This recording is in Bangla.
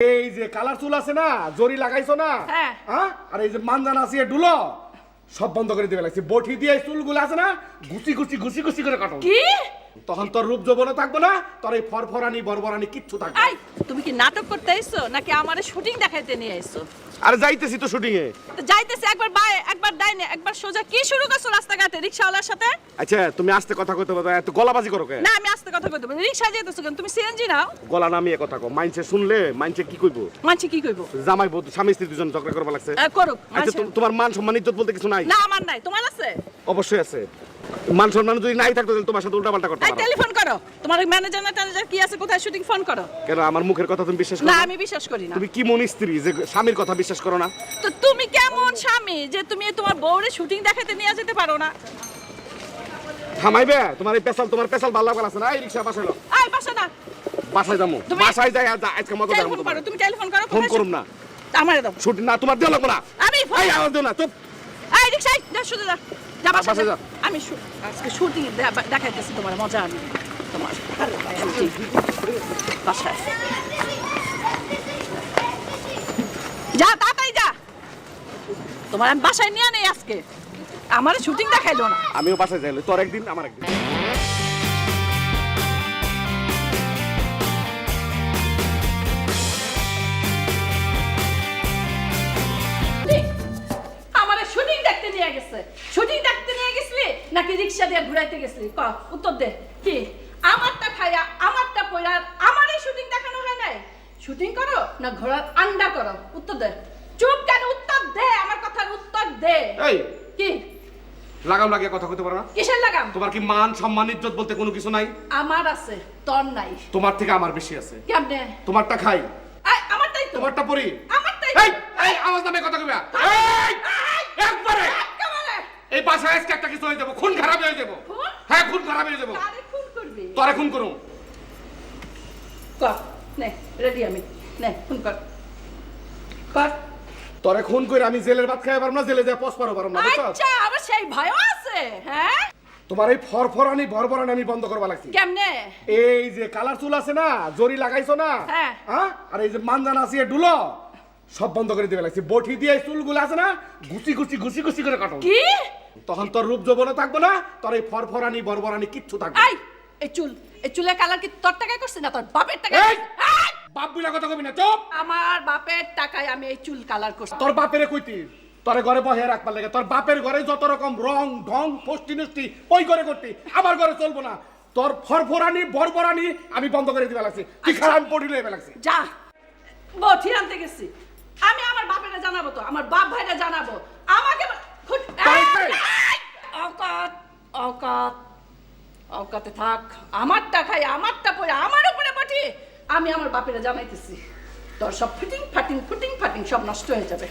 এই যে কালার চুল আছে না জরি লাগাইছো না? হ্যাঁ। হ্যাঁ? আর এই যে মানজান আছে ডুলো? সব বন্ধ করে দিবে লাগছে। বটি দিয়ে চুলগুলো আছে না ঘুষি ঘুষি ঘুষি ঘুষি করে কাটো। কি? তখন তোর রূপ যৌবনও থাকবে না তোর এই ফরফরানি বরবরানি কিচ্ছু থাকবে। আই তুমি কি নাটক করতে আইছো নাকি আমারে শুটিং দেখাইতে নিয়ে আইছো আরে যাইতেছি তো শুটিং এ। তো যাইতেছে একবার বাই একবার ডাইনে একবার সোজা। কি শুরু করছ রাস্তাঘাটে রিক্সাওয়ালার সাথে? আচ্ছা তুমি আস্তে কথা কইতে পারবে এত গলাবাজি করো কে? না আমি আস্তে কথা কইতে পারি। রিক্সা যেতেছো কেন? তুমি সিএনজি নাও। গলা নামিয়ে কথা কো মাইনসে শুনলে মাইনসে কি কইবো? মানছি কি কইবো? জামাই বউ স্বামী স্ত্রী দুজন ঝগড়া করবা লাগছে। করুক আচ্ছা তোমার মান সম্মান ইজ্জত বলতে কিছু নাই? না আমার নাই। তোমার আছে? অবশ্যই আছে। মান সম্মান যদি নাই থাকতো তাহলে তোমার সাথে উল্টাপাল্টা করতে পারো টেলিফোন করো। তোমার ম্যানেজার না ট্যানেজার কি আছে? কোথায় শুটিং ফোন করো? কেন আমার মুখের কথা তুমি বিশ্বাস করো না? আমি বিশ্বাস করি না। তুমি কি মন স্ত্রী যে স্বামীর কথা বিশ্বাস করো না? তো তুমি কেমন স্বামী যে তুমি তোমার বউরে শুটিং দেখাতে নিয়ে যেতে পারো না? থামাইবে? তোমার এই পেশাল তোমার পেশাল ভালো লাগবে আছে না? এই রিক্সা বাসায় লো। আই বাসা না। বাসায় যাব তুমি- বাসায় যাই আর আজকে মতো যাব তুমি টেলিফোন করো ফোন করুম না। আমারে দাও। ছুটি না তোমার দেওয়া লাগবে না। আমি ফোন না চুপ। যা শুধু যা। যা বাসা বাসায় যা। যা। আমি আজকে শুটিং দেখাইতেছি তোমার মজা আমি। তোমার বাসায়। যা তাড়াতাড়ি যা। তোমার আমি বাসায় নিয়ে নেই আজকে। আমার শুটিং দেখাইলো না। আমিও বাসায় যাইলো তোর একদিন আমার একদিন। গেছে? শুটিং দেখতে নিয়ে গেছিলি? নাকি রিক্সা দিয়ে ঘুরাইতে গেছিলি? ক উত্তর দে। কি? আমারটা খাইয়া আমারটা পয়রা আমারই শুটিং দেখানো হয় নাই? শুটিং করো না ঘোড়ার আন্ডা করো? উত্তর দে। চুপ কেন? উত্তর দে আমার কথার উত্তর দে। এই! কি? লাগাম লাগিয়ে কথা কইতে পারো না? কিসের লাগাম? তোমার কি মান সম্মান ইজ্জত বলতে কোনো কিছু নাই? আমার আছে তোর নাই। তোমার থেকে আমার বেশি আছে। কেমনে? তোমারটা খাই। আমারটাই তো। তোমারটা পরি। আমারটাই এই এই আওয়াজ নামে কথা কইবা এই একবারে একেবারে। এই বাসায় আজকে একটা কিছু হয়ে যাব। খুন খারাপ হয়ে যাব। খুন? হ্যাঁ খুন খারাপ হয়ে যাব। খুন করবি? তোরে খুন করুম। কর নে রেডি আমি। নে ফোন কর। কর। তোরে খুন করে আমি জেলের ভাত খাই পারব না জেলে যায় পস পারো পারব না বুঝছ? আচ্ছা আবার সেই ভয়ও আছে হ্যাঁ? তোমার এই ফরফরানি ভরভরানি আমি বন্ধ করবা লাগছি। কেমনে? এই যে কালার চুল আছে না জরি লাগাইছো না? হ্যাঁ। হ্যাঁ? আর এই যে মানজান আছে ডুলো সব বন্ধ করে দিবে লাগছে। বটি দিয়ে চুলগুলো আছে না ঘুষি ঘুষি ঘুষি ঘুষি করে কাটো। কি? তখন তোর রূপ যৌবনও থাকবে না তোর এই ফরফরানি বরবরানি কিচ্ছু থাকবে আই এই চুল এই চুলের কালার কি তোর টাকায় করছিস না তোর বাপের টাকায়? এই! আই! বাপ বিলা কথা কবি না চুপ! আমার বাপের টাকায় আমি এই চুল কালার করছি। তোর বাপের কইতি তোর ঘরে বহে রাখবার লাগে। তোর বাপের ঘরে যত রকম রং ঢং ফষ্টি নষ্টি ওই ঘরে করতি আমার ঘরে চলবো না। তোর ফরফরানি বরবরানি আমি বন্ধ করে দিবে লাগছে। কি খারাপ আমি পড়ি লইবে লাগছে? যা বঠি আনতে গেছি। আমি আমার বাপেরা জানাব তো আমার বাপ ভাইরা জানাব আমাকে বা- খুট- তাই, এই! তাই। এই! অকাত অকাত, অকাতে থাক, আমারটা খাই, আমারটা পড়ে আমার উপরে পাঠিয়ে আমি আমার বাপেরা জামাইতেছি তোর সব ফিটিং ফাটিং ফুটিং ফাটিং সব নষ্ট হয়ে যাবে।